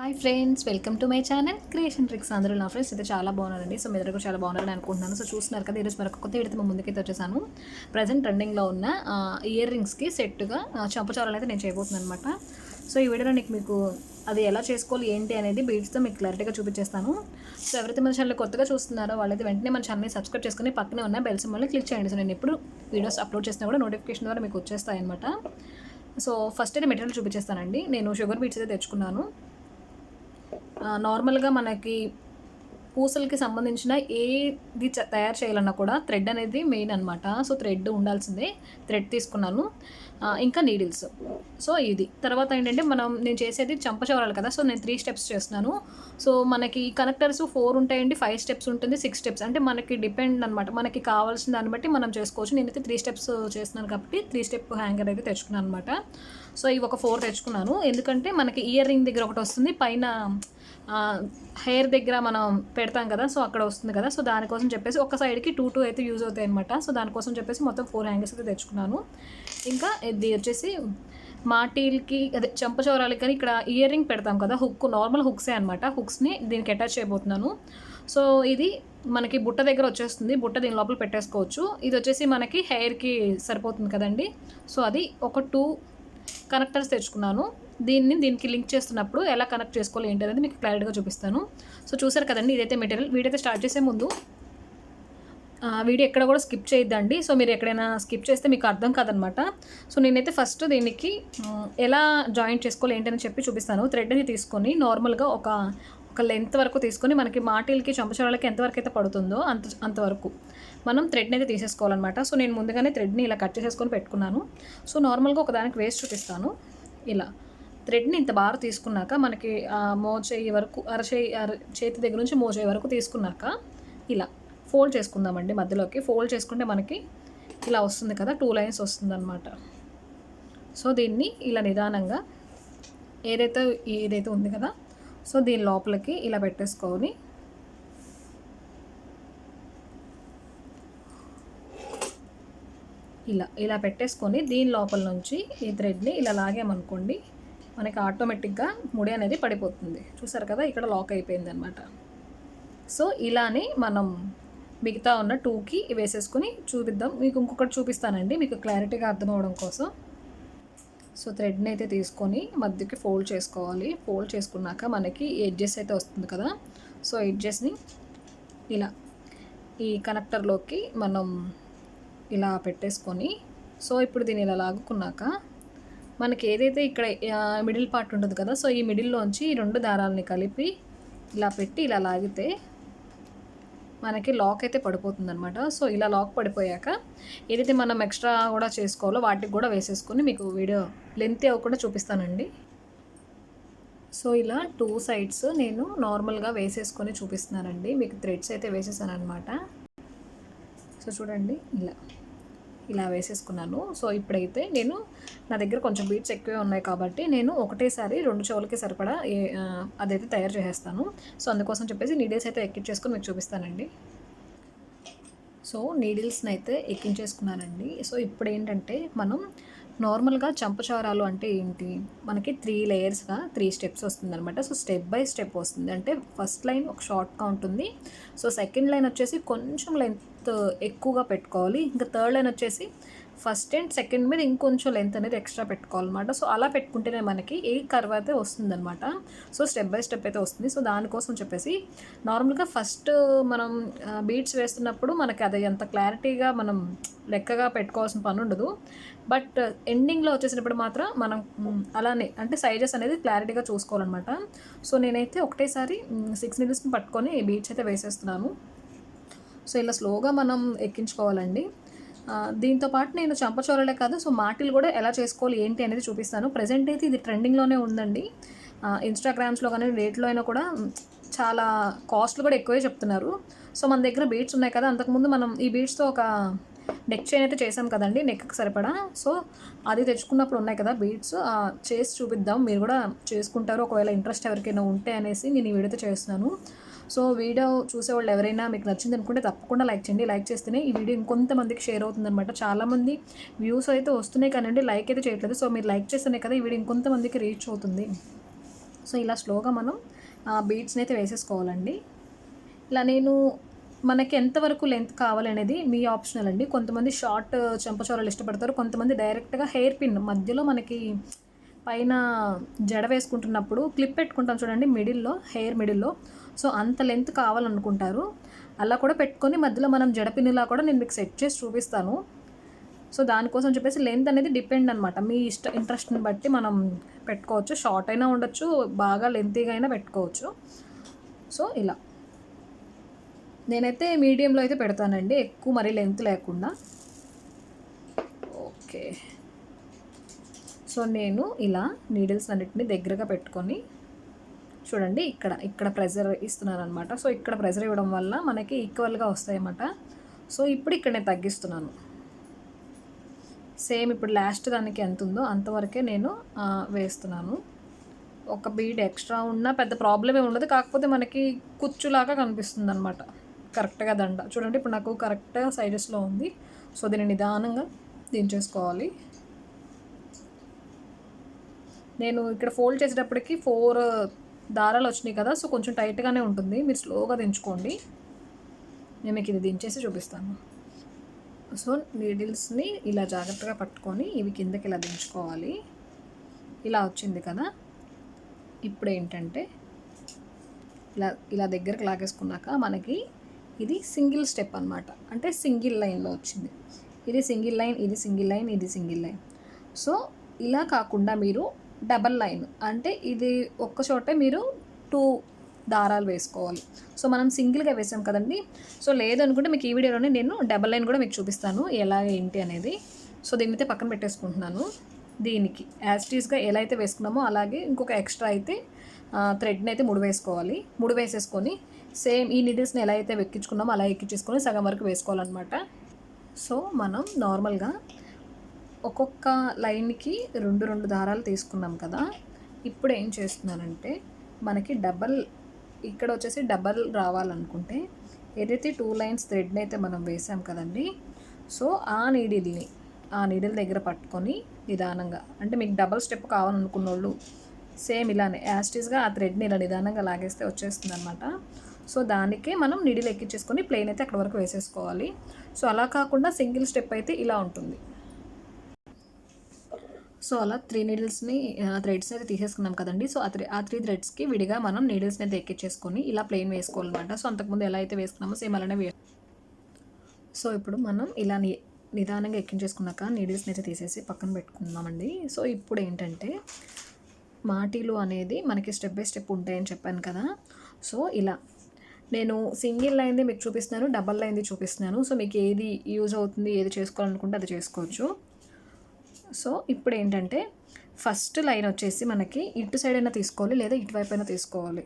Hi friends welcome to my channel creation tricks అందరూ నా friends అయితే చాలా బాగున్నారండి. సో మీ దగ్గర కూడా చాలా బాగున్నారని అనుకుంటున్నాను. సో చూస్తున్నారు కదా ఈరోజు మరొక కొత్త విడత ముందుకైతే వచ్చేసాను. ప్రజెంట్ ట్రెండింగ్లో ఉన్న ఇయర్ రింగ్స్కి సెట్గా చంపచారాలు అయితే నేను చేయబోతున్నాను అనమాట సో ఈ వీడియోలో నీకు మీకు అది ఎలా చేసుకోవాలి ఏంటి అనేది బీట్స్తో మీకు క్లారిటీగా చూపించేస్తాను. సో ఎవరైతే మన ఛానల్ కొత్తగా చూస్తున్నారో వాళ్ళైతే వెంటనే మన ఛానల్ని సబ్స్క్రైబ్ చేసుకుని పక్కనే ఉన్న బెల్ సింబల్ని క్లిక్ చేయండి. సో నేను ఎప్పుడు వీడియోస్ అప్లోడ్ చేసినా కూడా నోటిఫికేషన్ ద్వారా మీకు వచ్చేస్తాయి అనమాట సో ఫస్ట్ అయితే మెటీరియల్ చూపించేస్తానండి. నేను షుగర్ బీట్స్ అయితే తెచ్చుకున్నాను. నార్మల్గా మనకి పూసలకి సంబంధించిన ఏది తయారు చేయాలన్నా కూడా థ్రెడ్ అనేది మెయిన్ అనమాట సో థ్రెడ్ ఉండాల్సిందే. థ్రెడ్ తీసుకున్నాను. ఇంకా నీడిల్స్. సో ఇది. తర్వాత ఏంటంటే మనం నేను చేసేది చంపచవరాలు కదా. సో నేను త్రీ స్టెప్స్ చేస్తున్నాను. సో మనకి కనెక్టర్స్ ఫోర్ ఉంటాయండి. ఫైవ్ స్టెప్స్ ఉంటుంది. Six steps. అంటే మనకి డిపెండ్ అనమాట మనకి కావాల్సిన దాన్ని బట్టి మనం చేసుకోవచ్చు. నేనైతే త్రీ స్టెప్స్ చేస్తున్నాను కాబట్టి త్రీ స్టెప్ హ్యాంగర్ అయితే తెచ్చుకున్నాను అనమాట సో ఇవి ఒక ఫోర్ తెచ్చుకున్నాను. ఎందుకంటే మనకి ఇయర్ రింగ్ దగ్గర ఒకటి వస్తుంది. పైన హెయిర్ దగ్గర మనం పెడతాం కదా సో అక్కడ వస్తుంది కదా సో దానికోసం చెప్పేసి ఒక సైడ్కి టూ టూ అయితే యూజ్ అవుతాయి అనమాట సో దానికోసం చెప్పేసి మొత్తం ఫోర్ హ్యాంగర్స్ అయితే తెచ్చుకున్నాను. ఇంకా ఇది వచ్చేసి మాటీల్కి అదే చంపచౌరాలకి కానీ ఇక్కడ ఇయర్ రింగ్ పెడతాం కదా హుక్ నార్మల్ హుక్సే అనమాట హుక్స్ని దీనికి అటాచ్ చేయబోతున్నాను. సో ఇది మనకి బుట్ట దగ్గర వచ్చేస్తుంది బుట్ట దీని లోపల పెట్టేసుకోవచ్చు. ఇది వచ్చేసి మనకి హెయిర్కి సరిపోతుంది కదండి. సో అది ఒక టూ కనెక్టర్స్ తెచ్చుకున్నాను. దీన్ని దీనికి లింక్ చేస్తున్నప్పుడు ఎలా కనెక్ట్ చేసుకోవాలి ఏంటి అనేది మీకు క్లారిటీగా చూపిస్తాను. సో చూసారు కదండి ఇదైతే మెటీరియల్. వీడైతే స్టార్ట్ చేసే ముందు వీడియో ఎక్కడ కూడా స్కిప్ చేయొద్దండి. సో మీరు ఎక్కడైనా స్కిప్ చేస్తే మీకు అర్థం కాదనమాట. సో నేనైతే ఫస్ట్ దీనికి ఎలా జాయింట్ చేసుకోవాలి ఏంటని చెప్పి చూపిస్తాను. థ్రెడ్ని తీసుకొని నార్మల్గా ఒక ఒక లెంత్ వరకు తీసుకొని మనకి మాటిల్కి చంపచరాలకి ఎంతవరకు అయితే పడుతుందో అంత అంతవరకు మనం థ్రెడ్ని అయితే తీసేసుకోవాలన్నమాట సో నేను ముందుగానే థ్రెడ్ని ఇలా కట్ చేసేసుకొని పెట్టుకున్నాను. సో నార్మల్గా ఒక దానికి వేస్ట్ చూపిస్తాను. ఇలా. థ్రెడ్ని ఇంత బాగా తీసుకున్నాక మనకి మోచేయి వరకు అరచేయి అర చేతి దగ్గర నుంచి మోచేయి వరకు తీసుకున్నాక ఇలా ఫోల్డ్ చేసుకుందామండి మధ్యలోకి. ఫోల్డ్ చేసుకుంటే మనకి ఇలా వస్తుంది కదా టూ లైన్స్ వస్తుంది అనమాట సో దీన్ని ఇలా నిదానంగా ఏదైతే ఏదైతే ఉంది కదా సో దీని లోపలికి ఇలా పెట్టేసుకొని ఇలా ఇలా పెట్టేసుకొని దీని లోపల నుంచి ఈ థ్రెడ్ని ఇలా లాగామనుకోండి మనకి ఆటోమేటిక్గా ముడి అనేది పడిపోతుంది. చూసారు కదా ఇక్కడ లాక్ అయిపోయింది అనమాట సో ఇలానే మనం మిగతా ఉన్న టూకి వేసేసుకుని చూపిద్దాం. మీకు ఇంకొకటి చూపిస్తానండి మీకు క్లారిటీగా అర్థం అవడం కోసం. సో థ్రెడ్ని అయితే తీసుకొని మధ్యకి ఫోల్డ్ చేసుకోవాలి. ఫోల్డ్ చేసుకున్నాక మనకి ఎడ్జెస్ అయితే వస్తుంది కదా. సో ఎడ్జెస్ని ఇలా ఈ కనెక్టర్లోకి మనం ఇలా పెట్టేసుకొని సో ఇప్పుడు దీన్ని ఇలా లాగుకున్నాక మనకి ఏదైతే ఇక్కడ మిడిల్ పార్ట్ ఉంటుంది కదా సో ఈ మిడిల్లోంచి ఈ రెండు దారాలని కలిపి ఇలా పెట్టి ఇలా లాగితే మనకి లాక్ అయితే పడిపోతుంది అనమాట సో ఇలా లాక్ పడిపోయాక ఏదైతే మనం ఎక్స్ట్రా కూడా చేసుకోవాలో వాటికి కూడా వేసేసుకొని మీకు వీడియో లెంత్ అవ్వకుండా చూపిస్తానండి. సో ఇలా టూ సైడ్స్ నేను నార్మల్గా వేసేసుకొని చూపిస్తున్నానండి. మీకు థ్రెడ్స్ అయితే వేసేసాను అనమాట సో చూడండి ఇలా. ఇలా వేసేసుకున్నాను. సో ఇప్పుడైతే నేను నా దగ్గర కొంచెం బీట్స్ ఎక్కువే ఉన్నాయి కాబట్టి నేను ఒకటేసారి రెండు చెవులకి సరిపడా ఏ- అదైతే తయారు చేసేస్తాను. సో అందుకోసం చెప్పేసి నీడిల్స్ అయితే ఎక్కించేసుకుని మీకు చూపిస్తానండి. సో నీడిల్స్ని అయితే ఎక్కించేసుకున్నానండి. సో ఇప్పుడు ఏంటంటే మనం నార్మల్గా చంపచారాలు అంటే ఏంటి? మనకి త్రీ లేయర్స్గా త్రీ స్టెప్స్ వస్తుందనమాట సో స్టెప్ బై స్టెప్ వస్తుంది. అంటే ఫస్ట్ లైన్ ఒక షార్ట్గా ఉంటుంది. సో సెకండ్ లైన్ వచ్చేసి కొంచెం లెంత్ ఎక్కువగా పెట్టుకోవాలి. ఇంకా థర్డ్ లైన్ వచ్చేసి ఫస్ట్ అండ్ సెకండ్ మీద ఇంకొంచెం లెంత్ అనేది ఎక్స్ట్రా పెట్టుకోవాలన్నమాట. సో అలా పెట్టుకుంటేనే మనకి ఏ కర్వ్ అయితే వస్తుందన్నమాట. సో స్టెప్ బై స్టెప్ అయితే వస్తుంది. సో దానికోసం చెప్పేసి నార్మల్గా ఫస్ట్ మనం బీట్స్ వేస్తున్నప్పుడు మనకి అది అంత క్లారిటీగా మనం లెక్కగా పెట్టుకోవాల్సిన పని ఉండదు. బట్ ఎండింగ్లో వచ్చేసినప్పుడు మాత్రం మనం అలానే అంటే సైజెస్ అనేది క్లారిటీగా చూసుకోవాలన్నమాట. సో నేనైతే ఒకటేసారి సిక్స్ నీడిల్స్ని పట్టుకొని బీట్స్ అయితే వేసేస్తున్నాను. సో ఇలా స్లోగా మనం ఎక్కించుకోవాలండి. దీంతో పాటు నేను చంపచోరలే కాదు సో మాటిల్ కూడా ఎలా చేసుకోవాలి ఏంటి అనేది చూపిస్తాను. ప్రజెంట్ అయితే ఇది ట్రెండింగ్లోనే ఉందండి. ఇన్స్టాగ్రామ్స్లో కానీ రేట్లో అయినా కూడా చాలా కాస్ట్లు కూడా ఎక్కువే చెప్తున్నారు. సో మన దగ్గర బీట్స్ ఉన్నాయి కదా అంతకుముందు మనం ఈ బీట్స్తో ఒక నెక్ చైన్ అయితే చేసాం కదండి నెక్కి సరిపడా. సో అది తెచ్చుకున్నప్పుడు ఉన్నాయి కదా బీట్స్ చేసి చూపిద్దాం. మీరు కూడా చేసుకుంటారు. ఒకవేళ ఇంట్రెస్ట్ ఎవరికైనా ఉంటే అనేసి నేను ఈ వీడియో చేస్తున్నాను. సో వీడియో చూసేవాళ్ళు ఎవరైనా మీకు నచ్చింది అనుకుంటే తప్పకుండా లైక్ చేయండి. లైక్ చేస్తేనే ఈ వీడియో ఇంకొంతమందికి షేర్ అవుతుందన్నమాట. చాలామంది వ్యూస్ అయితే వస్తున్నాయి కానివ్వండి లైక్ అయితే చేయట్లేదు. సో మీరు లైక్ చేస్తేనే కదా ఈ వీడియో ఇంకొంతమందికి రీచ్ అవుతుంది. సో ఇలా స్లోగా మనం బీట్స్ని అయితే వేసేసుకోవాలండి. ఇలా నేను మనకి ఎంతవరకు లెంత్ కావాలనేది మీ ఆప్షనల్ అండి. కొంతమంది షార్ట్ uh, చెంపచోరలు ఇష్టపడతారు. కొంతమంది డైరెక్ట్గా హెయిర్ పిన్ మధ్యలో మనకి పైన జడ వేసుకుంటున్నప్పుడు క్లిప్ పెట్టుకుంటాం చూడండి మిడిల్లో హెయిర్ మిడిల్లో సో అంత లెంత్ కావాలనుకుంటారు. అలా కూడా పెట్టుకొని మధ్యలో మనం జడపిన్నిలా కూడా నేను మీకు సెట్ చేసి చూపిస్తాను. సో దానికోసం చెప్పేసి లెంత్ అనేది డిపెండ్ అనమాట మీ ఇష్ట ఇంట్రెస్ట్ని బట్టి మనం పెట్టుకోవచ్చు. షార్ట్ అయినా ఉండొచ్చు బాగా లెంతీగా అయినా పెట్టుకోవచ్చు. సో ఇలా. నేనైతే మీడియంలో అయితే పెడతానండి. ఎక్కువ మరీ లెంత్ లేకుండా. ఓకే. సో నేను ఇలా నీడిల్స్ అన్నిటిని దగ్గరగా పెట్టుకొని చూడండి ఇక్కడ ఇక్కడ ప్రెజర్ ఇస్తున్నాను అనమాట సో ఇక్కడ ప్రెజర్ ఇవ్వడం వల్ల మనకి ఈక్వల్గా వస్తాయన్నమాట. సో ఇప్పుడు ఇక్కడ నేను తగ్గిస్తున్నాను. సేమ్ ఇప్పుడు లాస్ట్ దానికి ఎంత ఉందో అంతవరకే నేను వేస్తున్నాను. ఒక బీడ్ ఎక్స్ట్రా ఉన్నా పెద్ద ప్రాబ్లం ఏమి ఉండదు. కాకపోతే మనకి కుచ్చులాగా కనిపిస్తుంది అనమాట కరెక్ట్గా దండ. చూడండి ఇప్పుడు నాకు కరెక్ట్గా సైజెస్లో ఉంది. సో దీన్ని నిదానంగా దించేసుకోవాలి నేను ఇక్కడ ఫోల్డ్ చేసేటప్పటికి ఫోర్ దారాలు వచ్చినాయి కదా సో కొంచెం టైట్గానే ఉంటుంది. మీరు స్లోగా దించుకోండి. నేను మీకు ఇది దించేసి చూపిస్తాను. సో నీడిల్స్ని ఇలా జాగ్రత్తగా పట్టుకొని ఇవి కిందకి ఇలా దించుకోవాలి. ఇలా వచ్చింది కదా. ఇప్పుడు ఏంటంటే ఇలా ఇలా దగ్గరకు లాగేసుకున్నాక మనకి ఇది సింగిల్ స్టెప్ అన్నమాట. అంటే సింగిల్ లైన్లో వచ్చింది. ఇది సింగిల్ లైన్ ఇది సింగిల్ లైన్ ఇది సింగిల్ లైన్. సో ఇలా కాకుండా మీరు డబల్ లైన్. అంటే ఇది ఒక్క చోటే మీరు టూ దారాలు వేసుకోవాలి. సో మనం సింగిల్గా వేసాం కదండి. సో లేదనుకుంటే మీకు ఈ వీడియోలోనే నేను డబల్ లైన్ కూడా మీకు చూపిస్తాను. ఎలా ఏంటి అనేది. సో దీన్ని అయితే పక్కన పెట్టేసుకుంటున్నాను. దీనికి యాస్టీస్గా ఎలా అయితే వేసుకున్నామో అలాగే ఇంకొక ఎక్స్ట్రా అయితే థ్రెడ్ని అయితే ముడి వేసుకోవాలి. ముడి వేసేసుకొని సేమ్ ఈ నీడిల్స్ని ఎలా అయితే ఎక్కించుకున్నామో అలా ఎక్కించేసుకొని సగం వరకు వేసుకోవాలన్నమాట. సో మనం నార్మల్గా ఒక్కొక్క లైన్కి రెండు రెండు దారాలు తీసుకున్నాం కదా ఇప్పుడు ఏం చేస్తున్నానంటే మనకి డబల్ ఇక్కడ వచ్చేసి డబల్ రావాలనుకుంటే ఏదైతే టూ లైన్స్ థ్రెడ్ని అయితే మనం వేసాం కదండి సో ఆ నీడిల్ని ఆ నీడిల్ దగ్గర పట్టుకొని నిదానంగా అంటే మీకు డబల్ స్టెప్ కావాలనుకున్న వాళ్ళు సేమ్ ఇలానే యాస్టీస్గా ఆ థ్రెడ్ని ఇలా నిదానంగా లాగేస్తే వచ్చేస్తుంది అనమాట సో దానికే మనం నీడిల్ ఎక్కించేసుకొని ప్లెయిన్ అయితే అక్కడ వరకు వేసేసుకోవాలి. సో అలా కాకుండా సింగిల్ స్టెప్ అయితే ఇలా ఉంటుంది. సో అలా త్రీ నీడిల్స్ని థ్రెడ్స్ని అయితే తీసేసుకున్నాం కదండి. సో ఆ త్రీ ఆ త్రీ థ్రెడ్స్కి విడిగా మనం నీడిల్స్ని అయితే ఎక్కించేసుకొని ఇలా ప్లెయిన్ వేసుకోవాలన్నమాట. సో అంతకుముందు ఎలా అయితే వేసుకున్నామో సేమ్ అలానే వే సో ఇప్పుడు మనం ఇలా ని నిదానంగా ఎక్కించేసుకున్నాక నీడిల్స్ని అయితే తీసేసి పక్కన పెట్టుకుందామండి. సో ఇప్పుడు ఏంటంటే మాటీలు అనేది మనకి స్టెప్ బై స్టెప్ ఉంటాయని చెప్పాను కదా. సో ఇలా నేను సింగిల్ లైన్ది మీకు చూపిస్తున్నాను డబల్ లైన్ది చూపిస్తున్నాను. సో మీకు ఏది యూజ్ అవుతుంది ఏది చేసుకోవాలనుకుంటే అది చేసుకోవచ్చు. సో ఇప్పుడు ఏంటంటే ఫస్ట్ లైన్ వచ్చేసి మనకి ఇటు సైడ్ అయినా తీసుకోవాలి లేదా ఇటువైపు అయినా తీసుకోవాలి.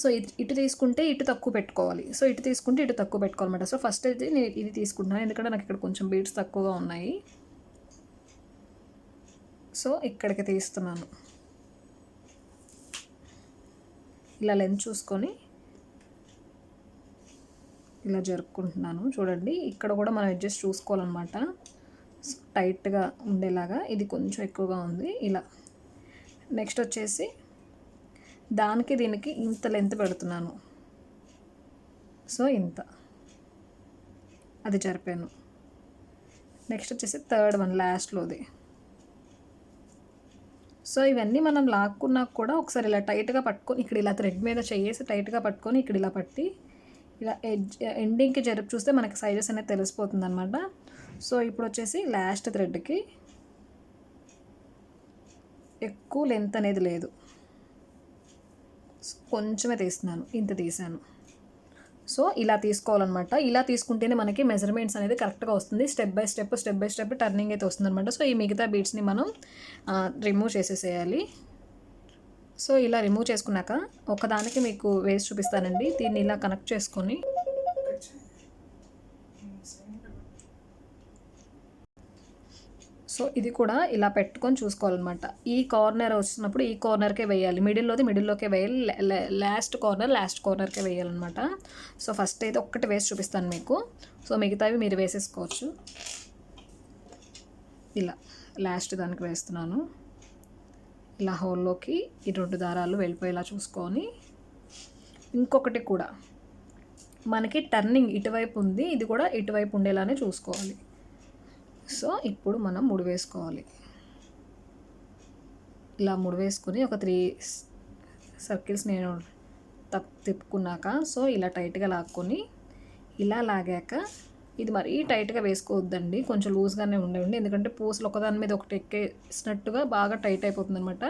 సో ఇటు ఇటు తీసుకుంటే ఇటు తక్కువ పెట్టుకోవాలి. సో ఇటు తీసుకుంటే ఇటు తక్కువ పెట్టుకోవాలన్నమాట. సో ఫస్ట్ అయితే నేను ఇది తీసుకుంటున్నాను. ఎందుకంటే నాకు ఇక్కడ కొంచెం బీట్స్ తక్కువగా ఉన్నాయి. సో ఇక్కడికి తీస్తున్నాను. ఇలా లెంత్ చూసుకొని ఇలా జరుపుకుంటున్నాను. చూడండి ఇక్కడ కూడా మనం అడ్జస్ట్ చూసుకోవాలన్నమాట. టైట్గా ఉండేలాగా ఇది కొంచెం ఎక్కువగా ఉంది. ఇలా. నెక్స్ట్ వచ్చేసి దానికి దీనికి ఇంత లెంత్ పెడుతున్నాను. సో ఇంత. అది జరిపాను. నెక్స్ట్ వచ్చేసి థర్డ్ వన్ లాస్ట్లోది. సో ఇవన్నీ మనం లాక్కున్నా కూడా ఒకసారి ఇలా టైట్గా పట్టుకొని ఇక్కడ ఇలా థ్రెడ్ మీద చేసి టైట్గా పట్టుకొని ఇక్కడ ఇలా పట్టి ఇలా ఎడ్జ్ ఎండింగ్కి జరుపు చూస్తే మనకి సైజెస్ అనేది తెలిసిపోతుంది అనమాట సో ఇప్పుడు వచ్చేసి లాస్ట్ థ్రెడ్కి ఎక్కువ లెంత్ అనేది లేదు. కొంచెమే తీస్తున్నాను ఇంత తీసాను. సో ఇలా తీసుకోవాలన్నమాట. ఇలా తీసుకుంటేనే మనకి మెజర్మెంట్స్ అనేది కరెక్ట్గా వస్తుంది. Step by step step by step turning అయితే వస్తుంది అనమాట సో ఈ మిగతా బీట్స్ని మనం రిమూవ్ చేసేసేయాలి. సో ఇలా రిమూవ్ చేసుకున్నాక ఒకదానికి మీకు వేసి చూపిస్తానండి. దీన్ని ఇలా కనెక్ట్ చేసుకొని సో ఇది కూడా ఇలా పెట్టుకొని చూసుకోవాలన్నమాట. ఈ కార్నర్ వచ్చినప్పుడు ఈ కార్నర్కే వేయాలి. మిడిల్లోది మిడిల్లోకే వేయాలి. లాస్ట్ కార్నర్ లాస్ట్ కార్నర్కే వేయాలన్నమాట. సో ఫస్ట్ అయితే ఒక్కటి వేసి చూపిస్తాను మీకు. సో మిగతావి మీరు వేసేసుకోవచ్చు. ఇలా లాస్ట్ దానికి వేస్తున్నాను. ఇలా హోల్లోకి ఈ రెండు దారాలు వెళ్ళిపోయేలా చూసుకొని ఇంకొకటి కూడా. మనకి టర్నింగ్ ఇటువైపు ఉంది ఇది కూడా ఇటువైపు ఉండేలానే చూసుకోవాలి. సో ఇప్పుడు మనం ముడి వేసుకోవాలి. ఇలా ముడి వేసుకుని ఒక త్రీ సర్కిల్స్ నేను తప్ తిప్పుకున్నాక సో ఇలా టైట్గా లాక్కొని ఇలా లాగాక ఇది మరీ టైట్గా వేసుకోవద్దండి. కొంచెం లూజ్గానే ఉండండి. ఎందుకంటే పూసలు ఒకదాని మీద ఒకటి ఎక్కేసినట్టుగా బాగా టైట్ అయిపోతుంది అనమాట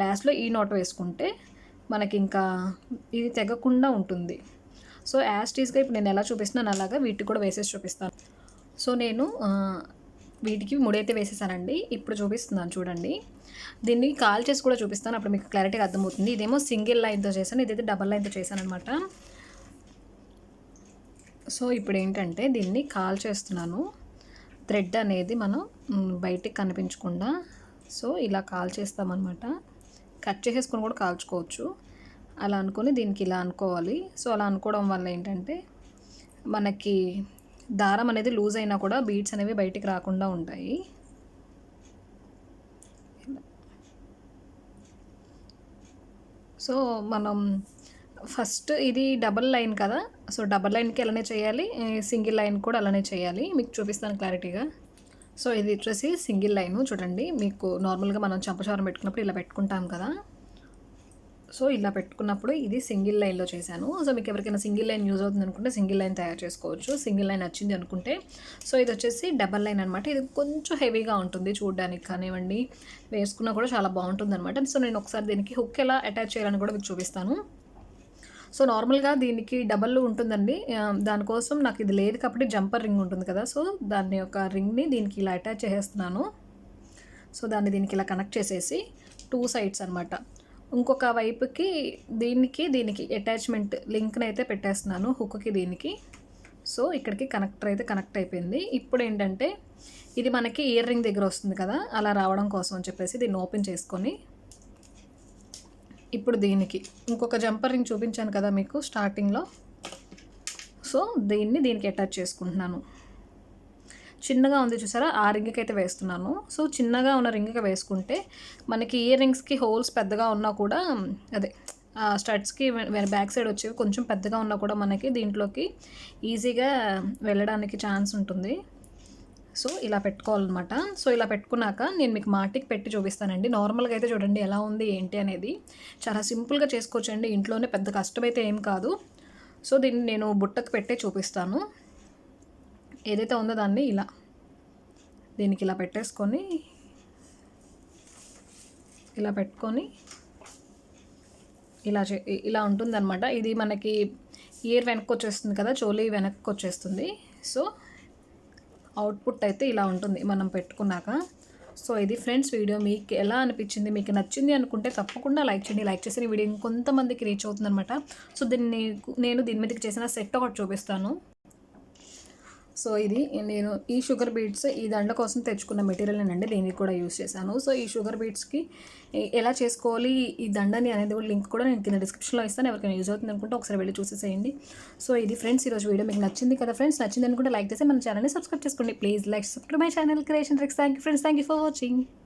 లాస్ట్లో ఈ నోట్ వేసుకుంటే మనకి ఇంకా ఇది తెగకుండా ఉంటుంది. సో యాస్టీస్గా ఇప్పుడు నేను ఎలా చూపిస్తున్నాను అలాగా వీటికి కూడా వేసేసి చూపిస్తాను. సో నేను వీటికి ముడైతే వేసేసానండి. ఇప్పుడు చూపిస్తున్నాను చూడండి. దీన్ని కాల్ చేసి కూడా చూపిస్తాను. అప్పుడు మీకు క్లారిటీగా అర్థమవుతుంది. ఇదేమో సింగిల్ లైన్తో చేశాను. ఇదైతే డబల్ లైన్తో చేశాను అనమాట సో ఇప్పుడు ఏంటంటే దీన్ని కాల్ చేస్తున్నాను. థ్రెడ్ అనేది మనం బయటికి కనిపించకుండా సో ఇలా కాల్ చేస్తామన్నమాట. కట్ చేసేసుకొని కూడా కాల్చుకోవచ్చు. అలా అనుకొని దీనికి ఇలా అనుకోవాలి. సో అలా అనుకోవడం వల్ల ఏంటంటే మనకి దారం అనేది లూజ్ అయినా కూడా బీడ్స్ అనేవి బయటికి రాకుండా ఉంటాయి. సో మనం ఫస్ట్ ఇది డబల్ లైన్ కదా. సో డబల్ లైన్కి అలానే చేయాలి. సింగిల్ లైన్ కూడా అలానే చేయాలి. మీకు చూపిస్తాను క్లారిటీగా. సో ఇది వచ్చేసి సింగిల్ లైన్ చూడండి. మీకు నార్మల్గా మనం చంపచారం పెట్టుకున్నప్పుడు ఇలా పెట్టుకుంటాం కదా. సో ఇలా పెట్టుకున్నప్పుడు ఇది సింగిల్ లైన్లో చేశాను. సో మీకు ఎవరికైనా సింగిల్ లైన్ యూజ్ అవుతుంది అనుకుంటే సింగిల్ లైన్ తయారు చేసుకోవచ్చు. సింగిల్ లైన్ వచ్చింది అనుకుంటే. సో ఇది వచ్చేసి డబల్ లైన్ అనమాట ఇది కొంచెం హెవీగా ఉంటుంది చూడడానికి కానివ్వండి. వేసుకున్నా కూడా చాలా బాగుంటుంది అనమాట సో నేను ఒకసారి దీనికి హుక్ ఎలా అటాచ్ చేయాలని కూడా మీకు చూపిస్తాను. సో నార్మల్గా దీనికి డబల్ ఉంటుందండి. దానికోసం నాకు ఇది లేదు కాబట్టి జంపర్ రింగ్ ఉంటుంది కదా. సో దాని యొక్క రింగ్ని దీనికి ఇలా అటాచ్ చేసేస్తున్నాను. సో దాన్ని దీనికి ఇలా కనెక్ట్ చేసేసి టూ సైడ్స్ అనమాట ఇంకొక వైపుకి దీనికి దీనికి అటాచ్మెంట్ లింక్ని అయితే పెట్టేస్తున్నాను హుక్కి దీనికి. సో ఇక్కడికి కనెక్టర్ అయితే కనెక్ట్ అయిపోయింది. ఇప్పుడు ఏంటంటే ఇది మనకి ఇయర్ రింగ్ దగ్గర వస్తుంది కదా అలా రావడం కోసం అని చెప్పేసి దీన్ని ఓపెన్ చేసుకొని ఇప్పుడు దీనికి. ఇంకొక జంపర్ రింగ్ చూపించాను కదా మీకు స్టార్టింగ్లో సో దీన్ని దీనికి అటాచ్ చేసుకుంటున్నాను. చిన్నగా ఉంది చూసారా? ఆ రింగ్కి అయితే వేస్తున్నాను. సో చిన్నగా ఉన్న రింగ్కి వేసుకుంటే మనకి ఇయర్ రింగ్స్కి హోల్స్ పెద్దగా ఉన్నా కూడా అదే స్టడ్స్కి బ్యాక్ సైడ్ వచ్చేవి కొంచెం పెద్దగా ఉన్నా కూడా మనకి దీంట్లోకి ఈజీగా వెళ్ళడానికి ఛాన్స్ ఉంటుంది. సో ఇలా పెట్టుకోవాలన్నమాట. సో ఇలా పెట్టుకున్నాక నేను మీకు మాటికి పెట్టి చూపిస్తానండి. నార్మల్గా అయితే చూడండి ఎలా ఉంది ఏంటి అనేది. చాలా సింపుల్గా చేసుకోవచ్చండి. ఇంట్లోనే పెద్ద కష్టం అయితే ఏం కాదు. సో దీన్ని నేను బుట్టకు పెట్టే చూపిస్తాను. ఏదైతే ఉందో దాన్ని ఇలా దీనికి ఇలా పెట్టేసుకొని ఇలా పెట్టుకొని ఇలా చే ఇలా ఉంటుందన్నమాట. ఇది మనకి ఇయర్ వెనక్కి వచ్చేస్తుంది కదా చోలీ వెనక్కి వచ్చేస్తుంది. సో అవుట్పుట్ అయితే ఇలా ఉంటుంది మనం పెట్టుకున్నాక. సో ఇది ఫ్రెండ్స్ వీడియో. మీకు ఎలా అనిపించింది? మీకు నచ్చింది అనుకుంటే తప్పకుండా లైక్ చేయండి. లైక్ చేసిన వీడియో ఇంకొంతమందికి రీచ్ అవుతుందన్నమాట. సో దీన్ని నేను దీని మీదకి చేసిన సెట్ ఒకటి చూపిస్తాను. సో ఇది నేను ఈ షుగర్ బీట్స్ ఈ దండ కోసం తెచ్చుకున్న మెటీరియల్ అండి దీనికి కూడా యూస్ చేశాను. సో ఈ షుగర్ బీట్స్కి ఎలా చేసుకోవాలి ఈ దండని అనేది కూడా లింక్ కూడా నేను కింద డిస్క్రిప్షన్లో ఇస్తాను. ఎవరికైనా యూజ్ అవుతుంది అనుకుంటే ఒకసారి వెళ్ళి చూసేసేయండి. సో ఇది ఫ్రెండ్స్ ఈరోజు వీడియో మీకు నచ్చింది కదా ఫ్రెండ్స్? నచ్చింది అనుకుంటే లైక్ చేసి మన ఛానల్ని సబ్స్క్రైబ్ చేసుకోండి. Please like subscribe my channel creation tricks thank you friends thank you for watching